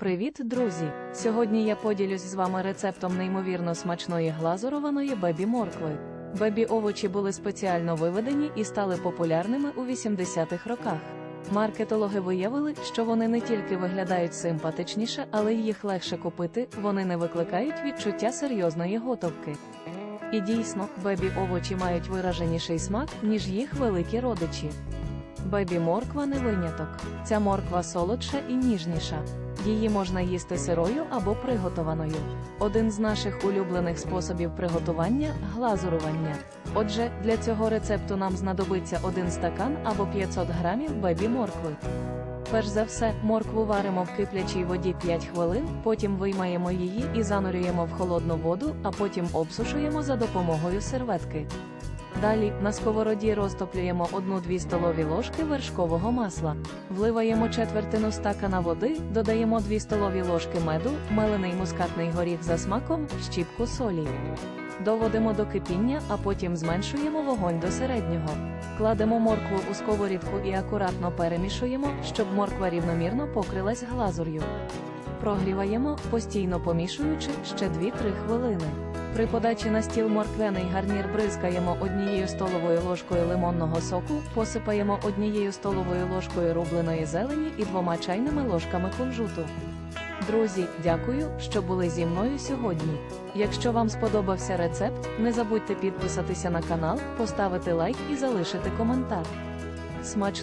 Привіт, друзі! Сьогодні я поділюсь з вами рецептом неймовірно смачної глазурованої бебі моркви. Бебі овочі були спеціально виведені і стали популярними у 80-х роках. Маркетологи виявили, що вони не тільки виглядають симпатичніше, але й їх легше купити, вони не викликають відчуття серйозної готовки. І дійсно, бебі овочі мають вираженіший смак, ніж їх великі родичі. Бебі морква не виняток. Ця морква солодша і ніжніша. Її можна їсти сирою або приготованою. Один з наших улюблених способів приготування глазурування. Отже, для цього рецепту нам знадобиться один стакан або 500 грамів бебі моркви. Перш за все, моркву варимо в киплячій воді 5 хвилин, потім виймаємо її і занурюємо в холодну воду, а потім обсушуємо за допомогою серветки. Далі на сковороді розтоплюємо 1-2 столові ложки вершкового масла. Вливаємо четвертину стакана води, додаємо 2 столові ложки меду, мелений мускатний горіх за смаком, щіпку солі. Доводимо до кипіння, а потім зменшуємо вогонь до середнього. Кладемо моркву у сковорідку і акуратно перемішуємо, щоб морква рівномірно покрилась глазур'ю. Прогріваємо, постійно помішуючи ще 2-3 хвилини. При подачі на стіл морквяний гарнір бризкаємо однією столовою ложкою лимонного соку, посипаємо однією столовою ложкою рубленої зелені і двома чайними ложками кунжуту. Друзі, дякую, що були зі мною сьогодні. Якщо вам сподобався рецепт, не забудьте підписатися на канал, поставити лайк і залишити коментар. Смач